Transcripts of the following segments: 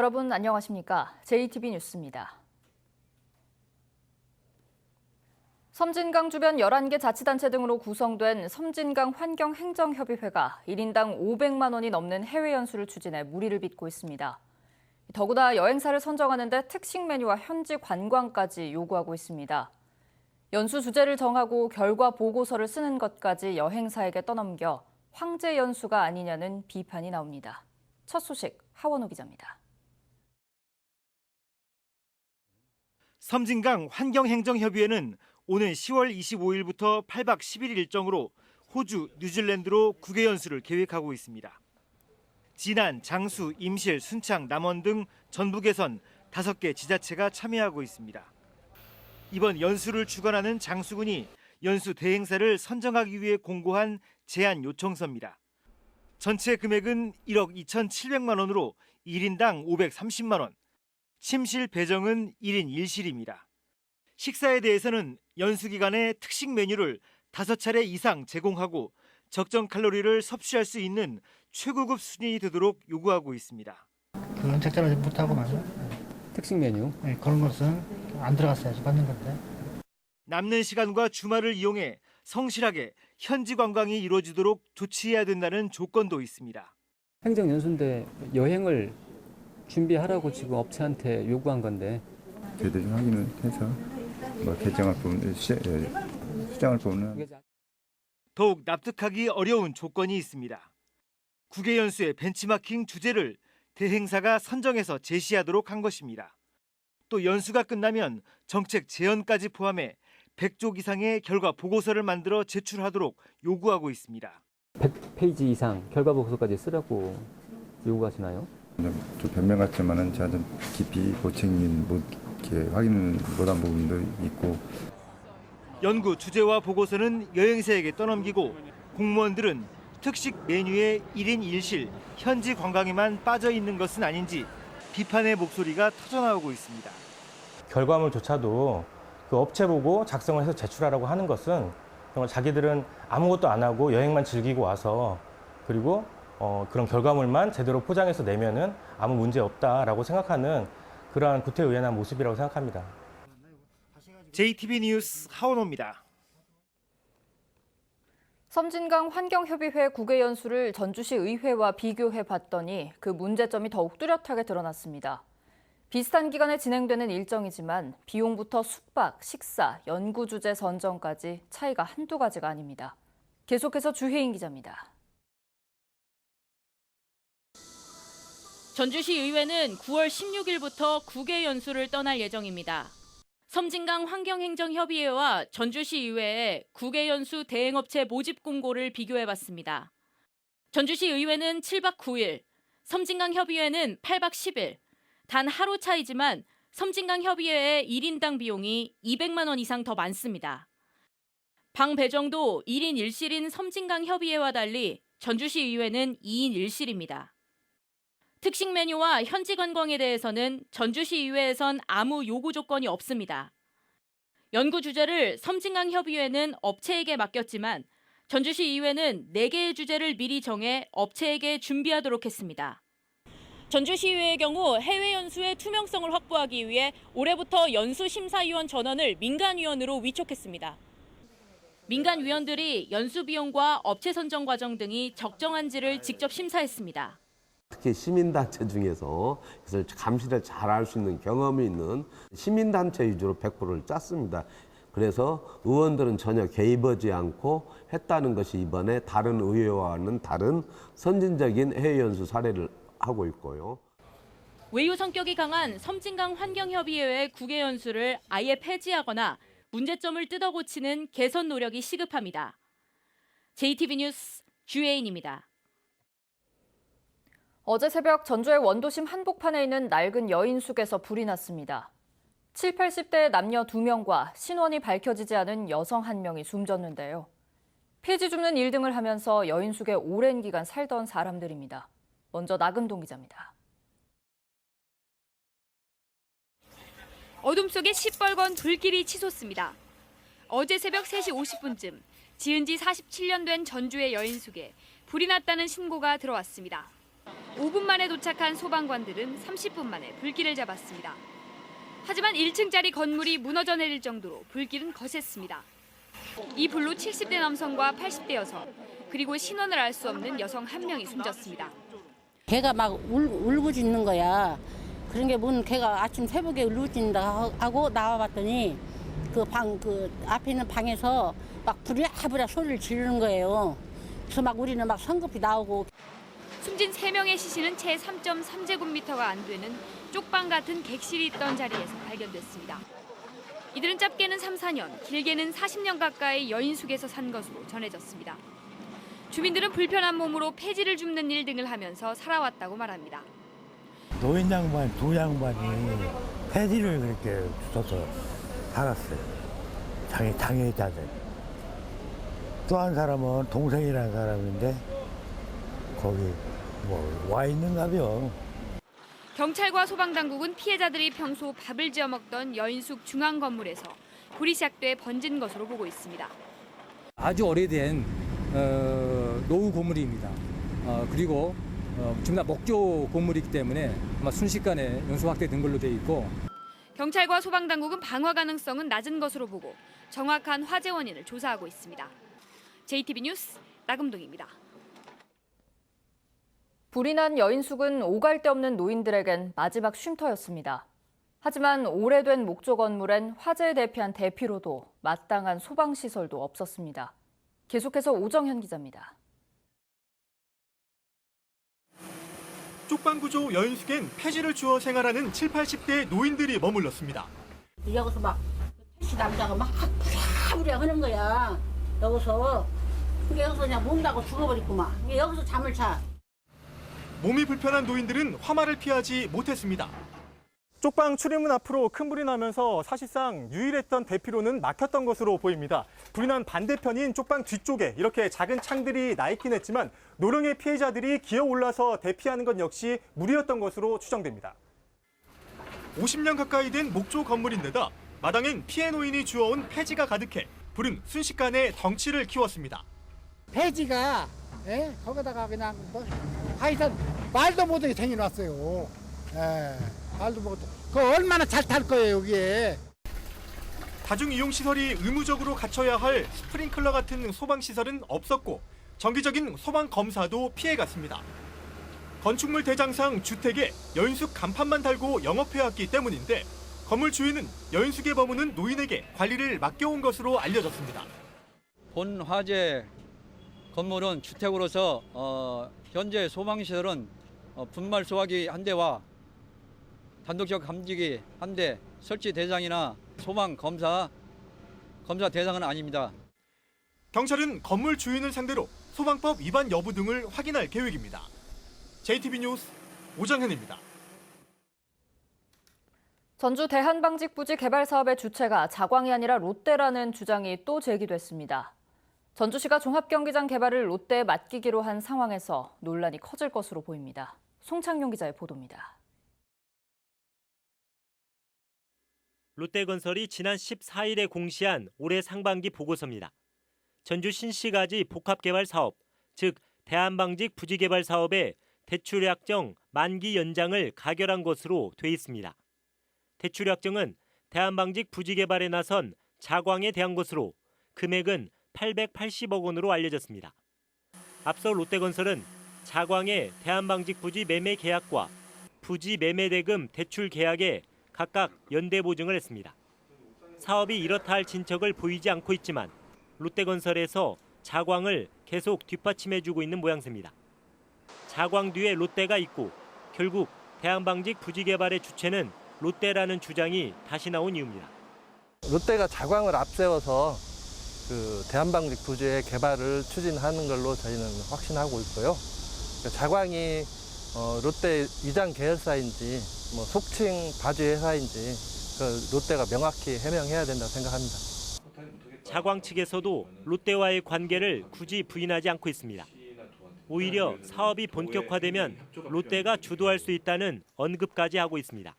여러분 안녕하십니까? JTB 뉴스입니다. 섬진강 주변 11개 자치단체 등으로 구성된 섬진강 환경행정협의회가 1인당 500만 원이 넘는 해외 연수를 추진해 무리를 빚고 있습니다. 더구나 여행사를 선정하는 데 특식 메뉴와 현지 관광까지 요구하고 있습니다. 연수 주제를 정하고 결과 보고서를 쓰는 것까지 여행사에게 떠넘겨 황제 연수가 아니냐는 비판이 나옵니다. 첫 소식 하원호 기자입니다. 섬진강 환경행정협의회는 오는 10월 25일부터 8박 10일 일정으로 호주, 뉴질랜드로 국외 연수를 계획하고 있습니다. 진안, 장수, 임실, 순창, 남원 등 전북에선 5개 지자체가 참여하고 있습니다. 이번 연수를 주관하는 장수군이 연수 대행사를 선정하기 위해 공고한 제안 요청서입니다. 전체 금액은 1억 2,700만 원으로 1인당 530만 원, 침실 배정은 1인 1실입니다. 식사에 대해서는 연수 기간에 특식 메뉴를 5차례 이상 제공하고 적정 칼로리를 섭취할 수 있는 최고급 수준이 되도록 요구하고 있습니다. 그런 책자를 못하고 말이야. 특식 메뉴. 네, 그런 것은 안 들어갔어야지 받는 건데. 남는 시간과 주말을 이용해 성실하게 현지 관광이 이루어지도록 조치해야 된다는 조건도 있습니다. 행정 연수인데 여행을 준비하라고 지금 업체한테 요구한 건데 제대로 확인을 해서 뭐 개정할 부분, 시, 예, 수정할 부분은 더욱 납득하기 어려운 조건이 있습니다. 국외 연수의 벤치마킹 주제를 대행사가 선정해서 제시하도록 한 것입니다. 또 연수가 끝나면 정책 제언까지 포함해 100쪽 이상의 결과 보고서를 만들어 제출하도록 요구하고 있습니다. 100페이지 이상 결과 보고서까지 쓰라고 요구하시나요? 좀 변명 같지만은 제가 좀 깊이 고책님 못 이렇게 확인 못한 부분도 있고 연구 주제와 보고서는 여행사에게 떠넘기고 공무원들은 특식 메뉴에 1인 1실 현지 관광에만 빠져 있는 것은 아닌지 비판의 목소리가 터져나오고 있습니다. 결과물조차도 그 업체 보고 작성을 해서 제출하라고 하는 것은 정말 자기들은 아무것도 안 하고 여행만 즐기고 와서 그리고 어, 그런 결과물만 제대로 포장해서 내면은 아무 문제 없다라고 생각하는 그러한 구태의연한 모습이라고 생각합니다. JTB 뉴스 하원호입니다. 섬진강 환경협의회 국외 연수를 전주시 의회와 비교해 봤더니 그 문제점이 더욱 뚜렷하게 드러났습니다. 비슷한 기간에 진행되는 일정이지만 비용부터 숙박, 식사, 연구 주제 선정까지 차이가 한두 가지가 아닙니다. 계속해서 주혜인 기자입니다. 전주시 의회는 9월 16일부터 국외 연수를 떠날 예정입니다. 섬진강 환경행정협의회와 전주시 의회의 국외 연수 대행업체 모집 공고를 비교해봤습니다. 전주시 의회는 7박 9일, 섬진강 협의회는 8박 10일. 단 하루 차이지만 섬진강 협의회의 1인당 비용이 200만 원 이상 더 많습니다. 방 배정도 1인 1실인 섬진강 협의회와 달리 전주시 의회는 2인 1실입니다. 특식 메뉴와 현지 관광에 대해서는 전주시 의회에선 아무 요구 조건이 없습니다. 연구 주제를 섬진강 협의회는 업체에게 맡겼지만 전주시 의회는 4개의 주제를 미리 정해 업체에게 준비하도록 했습니다. 전주시의회의 경우 해외 연수의 투명성을 확보하기 위해 올해부터 연수 심사위원 전원을 민간위원으로 위촉했습니다. 민간위원들이 연수 비용과 업체 선정 과정 등이 적정한지를 직접 심사했습니다. 특히 시민단체 중에서 그래서 감시를 잘 할 수 있는 경험이 있는 시민단체 위주로 100%를 짰습니다. 그래서 의원들은 전혀 개입하지 않고 했다는 것이 이번에 다른 의회와는 다른 선진적인 해외 연수 사례를 하고 있고요. 외유 성격이 강한 섬진강 환경협의회의 국외 연수를 아예 폐지하거나 문제점을 뜯어 고치는 개선 노력이 시급합니다. JTB 뉴스 주혜인입니다. 어제 새벽 전주의 원도심 한복판에 있는 낡은 여인숙에서 불이 났습니다. 7, 80대 남녀 2명과 신원이 밝혀지지 않은 여성 1명이 숨졌는데요. 폐지 줍는 일 등을 하면서 여인숙에 오랜 기간 살던 사람들입니다. 먼저 나금동 기자입니다. 어둠 속에 시뻘건 불길이 치솟습니다. 어제 새벽 3시 50분쯤 지은 지 47년 된 전주의 여인숙에 불이 났다는 신고가 들어왔습니다. 5분 만에 도착한 소방관들은 30분 만에 불길을 잡았습니다. 하지만 1층짜리 건물이 무너져 내릴 정도로 불길은 거셌습니다. 이 불로 70대 남성과 80대 여성, 그리고 신원을 알 수 없는 여성 한 명이 숨졌습니다. 개가 막 울, 울고 짖는 거야. 그런 게뭔 개가 아침 새벽에 울고 짖는다 하고 나와봤더니 그 방 그 앞에 있는 방에서 막 부랴부랴 소리를 지르는 거예요. 그래서 막 우리는 막 성급히 나오고 숨진 3명의 시신은 채 3.3제곱미터가 안 되는 쪽방 같은 객실이 있던 자리에서 발견됐습니다. 이들은 짧게는 3, 4년, 길게는 40년 가까이 여인숙에서 산 것으로 전해졌습니다. 주민들은 불편한 몸으로 폐지를 줍는 일 등을 하면서 살아왔다고 말합니다. 노인 양반 두 양반이 폐지를 그렇게 주워서 살았어요. 장애, 장애자들. 또 한 사람은 동생이라는 사람인데 거기 뭐 와 있는가벼. 경찰과 소방당국은 피해자들이 평소 밥을 지어 먹던 여인숙 중앙 건물에서 불이 시작돼 번진 것으로 보고 있습니다. 아주 오래된 어, 노후 건물입니다. 어, 그리고 어, 지금 다 목조 건물이기 때문에 아마 순식간에 연수 확대된 걸로 되어 있고 경찰과 소방당국은 방화 가능성은 낮은 것으로 보고 정확한 화재 원인을 조사하고 있습니다. JTB 뉴스 나금동입니다. 불이 난 여인숙은 오갈 데 없는 노인들에겐 마지막 쉼터였습니다. 하지만 오래된 목조 건물엔 화재에 대피한 대피로도 마땅한 소방시설도 없었습니다. 계속해서 오정현 기자입니다. 쪽방구조 여인숙엔 폐지를 주어 생활하는 7, 80대 노인들이 머물렀습니다. 여기서 막 택시 남자가 막 부랴부랴 하는 거야. 여기서 여기서 그냥 몸다고 죽어버렸구만. 이게 여기서 잠을 자. 몸이 불편한 노인들은 화마를 피하지 못했습니다. 쪽방 출입문 앞으로 큰 불이 나면서 사실상 유일했던 대피로는 막혔던 것으로 보입니다. 불이 난 반대편인 쪽방 뒤쪽에 이렇게 작은 창들이 나 있긴 했지만 노령의 피해자들이 기어 올라서 대피하는 것 역시 무리였던 것으로 추정됩니다. 50년 가까이 된 목조 건물인데다 마당엔 피해 노인이 주워온 폐지가 가득해 불은 순식간에 덩치를 키웠습니다. 폐지가 예? 거기다가 그냥 뭐 하여튼 말도 못하게 생겨났어요. 예, 말도 못해. 그 얼마나 잘 탈 거예요 여기에. 다중 이용 시설이 의무적으로 갖춰야 할 스프링클러 같은 소방 시설은 없었고 정기적인 소방 검사도 피해갔습니다. 건축물 대장상 주택에 여인숙 간판만 달고 영업해왔기 때문인데 건물 주인은 여인숙에 머무는 노인에게 관리를 맡겨온 것으로 알려졌습니다. 본 화재 건물은 주택으로서 어, 현재 소방시설은 어, 분말 소화기 한 대와 단독적 감지기 한 대 설치 대상이나 소방 검사 검사 대상은 아닙니다. 경찰은 건물 주인을 상대로 소방법 위반 여부 등을 확인할 계획입니다. JTB 뉴스 오정현입니다. 전주 대한방직부지 개발 사업의 주체가 자광이 아니라 롯데라는 주장이 또 제기됐습니다. 전주시가 종합경기장 개발을 롯데에 맡기기로 한 상황에서 논란이 커질 것으로 보입니다. 송창용 기자의 보도입니다. 롯데건설이 지난 14일에 공시한 올해 상반기 보고서입니다. 전주 신시가지 복합개발 사업, 즉 대한방직 부지개발 사업의 대출 약정 만기 연장을 가결한 것으로 돼 있습니다. 대출 약정은 대한방직 부지개발에 나선 자광에 대한 것으로 금액은 880억 원으로 알려졌습니다. 앞서 롯데건설은 자광의 대한방직 부지 매매 계약과 부지 매매 대금 대출 계약에 각각 연대 보증을 했습니다. 사업이 이렇다 할 진척을 보이지 않고 있지만 롯데건설에서 자광을 계속 뒷받침해주고 있는 모양새입니다. 자광 뒤에 롯데가 있고 결국 대한방직 부지 개발의 주체는 롯데라는 주장이 다시 나온 이유입니다. 롯데가 자광을 앞세워서 그 대한방직 부지의 개발을 추진하는 걸로 저희는 확신하고 있고요. 그 자광이 어, 롯데 이장 계열사인지 뭐 속칭 바지 회사인지 그 롯데가 명확히 해명해야 된다고 생각합니다. 자광 측에서도 롯데와의 관계를 굳이 부인하지 않고 있습니다. 오히려 사업이 본격화되면 롯데가 주도할 수 있다는 언급까지 하고 있습니다.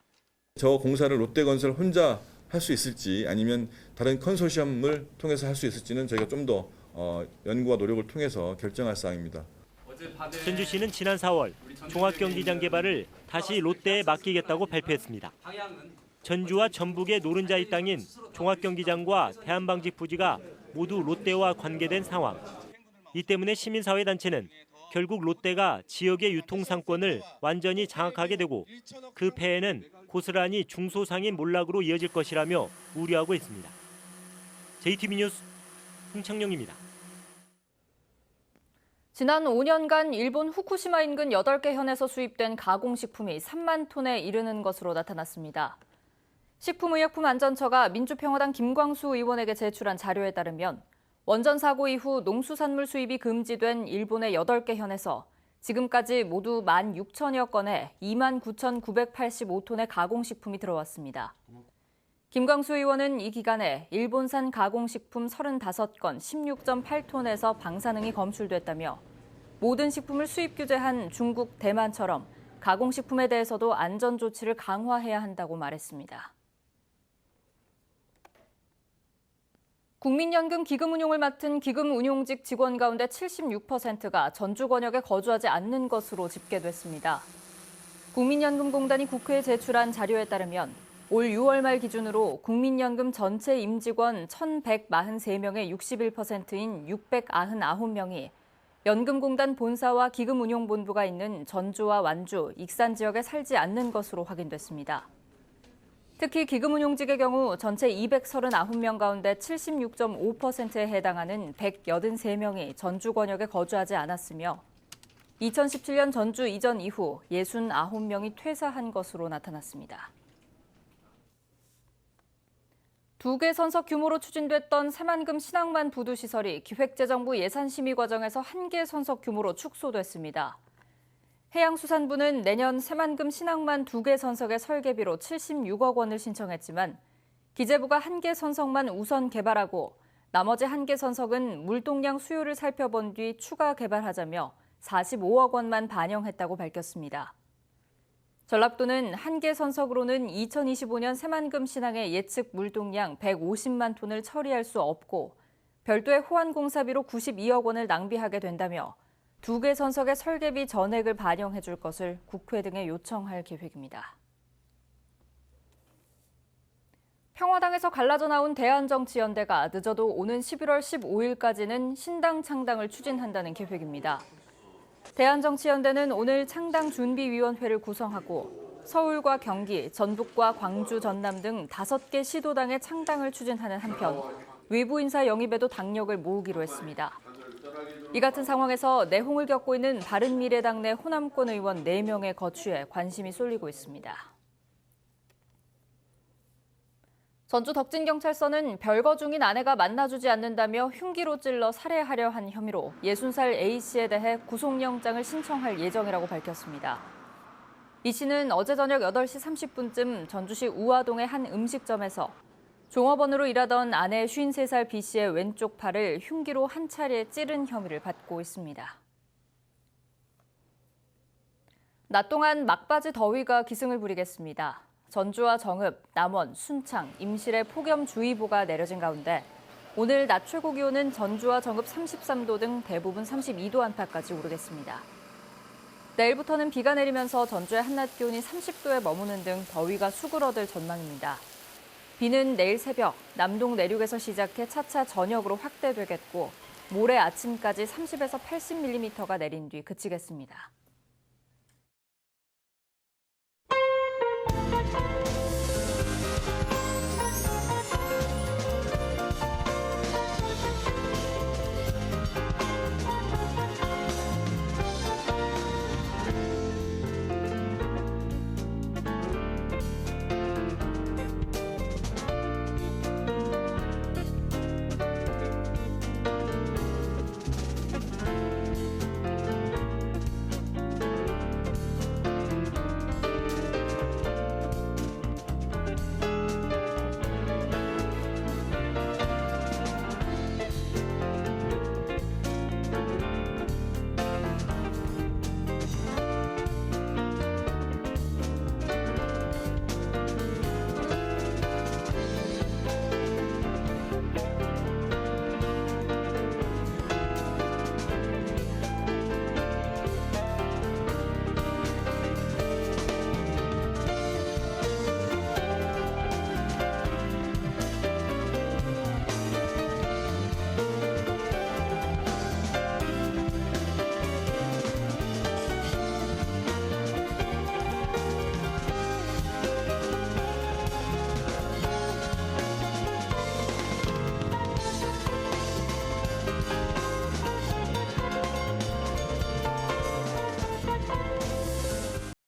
저 공사를 롯데건설 혼자 할 수 있을지 아니면 다른 컨소시엄을 통해서 할 수 있을지는 저희가 좀더 어, 연구와 노력을 통해서 결정할 사항입니다. 전주 시는 지난 4월 종합경기장 개발을 다시 롯데에 맡기겠다고 발표했습니다. 전주와 전북의 노른자의 땅인 종합경기장과 대한방직 부지가 모두 롯데와 관계된 상황. 이 때문에 시민사회단체는 결국 롯데가 지역의 유통상권을 완전히 장악하게 되고 그 폐해는 고스란히 중소상인 몰락으로 이어질 것이라며 우려하고 있습니다. JTB 뉴스 홍창룡입니다. 지난 5년간 일본 후쿠시마 인근 8개 현에서 수입된 가공식품이 3만 톤에 이르는 것으로 나타났습니다. 식품의약품안전처가 민주평화당 김광수 의원에게 제출한 자료에 따르면 원전 사고 이후 농수산물 수입이 금지된 일본의 8개 현에서 지금까지 모두 1만 6천여 건에 2만 9,985톤의 가공식품이 들어왔습니다. 김광수 의원은 이 기간에 일본산 가공식품 35건 16.8톤에서 방사능이 검출됐다며 모든 식품을 수입 규제한 중국, 대만처럼 가공식품에 대해서도 안전 조치를 강화해야 한다고 말했습니다. 국민연금 기금 운용을 맡은 기금 운용직 직원 가운데 76%가 전주 권역에 거주하지 않는 것으로 집계됐습니다. 국민연금공단이 국회에 제출한 자료에 따르면 올 6월 말 기준으로 국민연금 전체 임직원 1,143명의 61%인 699명이 연금공단 본사와 기금운용본부가 있는 전주와 완주, 익산 지역에 살지 않는 것으로 확인됐습니다. 특히 기금운용직의 경우 전체 239명 가운데 76.5%에 해당하는 183명이 전주 권역에 거주하지 않았으며 2017년 전주 이전 이후 69명이 퇴사한 것으로 나타났습니다. 두 개 선석 규모로 추진됐던 새만금 신항만 부두 시설이 기획재정부 예산심의 과정에서 한 개 선석 규모로 축소됐습니다. 해양수산부는 내년 새만금 신항만 두개 선석의 설계비로 76억 원을 신청했지만 기재부가 한개 선석만 우선 개발하고 나머지 한개 선석은 물동량 수요를 살펴본 뒤 추가 개발하자며 45억 원만 반영했다고 밝혔습니다. 전라도는 한개 선석으로는 2025년 새만금 신항의 예측 물동량 150만 톤을 처리할 수 없고 별도의 호환 공사비로 92억 원을 낭비하게 된다며 두 개 선석의 설계비 전액을 반영해 줄 것을 국회 등에 요청할 계획입니다. 평화당에서 갈라져 나온 대한정치연대가 늦어도 오는 11월 15일까지는 신당 창당을 추진한다는 계획입니다. 대한정치연대는 오늘 창당 준비위원회를 구성하고 서울과 경기, 전북과 광주, 전남 등 5개 시도당의 창당을 추진하는 한편 외부 인사 영입에도 당력을 모으기로 했습니다. 이 같은 상황에서 내홍을 겪고 있는 바른미래당 내 호남권 의원 4명의 거취에 관심이 쏠리고 있습니다. 전주 덕진경찰서는 별거 중인 아내가 만나주지 않는다며 흉기로 찔러 살해하려 한 혐의로 60살 A씨에 대해 구속영장을 신청할 예정이라고 밝혔습니다. 이 씨는 어제 저녁 8시 30분쯤 전주시 우화동의 한 음식점에서 종업원으로 일하던 아내 53살 B씨의 왼쪽 팔을 흉기로 한 차례 찌른 혐의를 받고 있습니다. 낮 동안 막바지 더위가 기승을 부리겠습니다. 전주와 정읍, 남원, 순창, 임실에 폭염주의보가 내려진 가운데 오늘 낮 최고 기온은 전주와 정읍 33도 등 대부분 32도 안팎까지 오르겠습니다. 내일부터는 비가 내리면서 전주의 한낮 기온이 30도에 머무는 등 더위가 수그러들 전망입니다. 비는 내일 새벽 남동 내륙에서 시작해 차차 저녁으로 확대되겠고 모레 아침까지 30에서 80mm가 내린 뒤 그치겠습니다.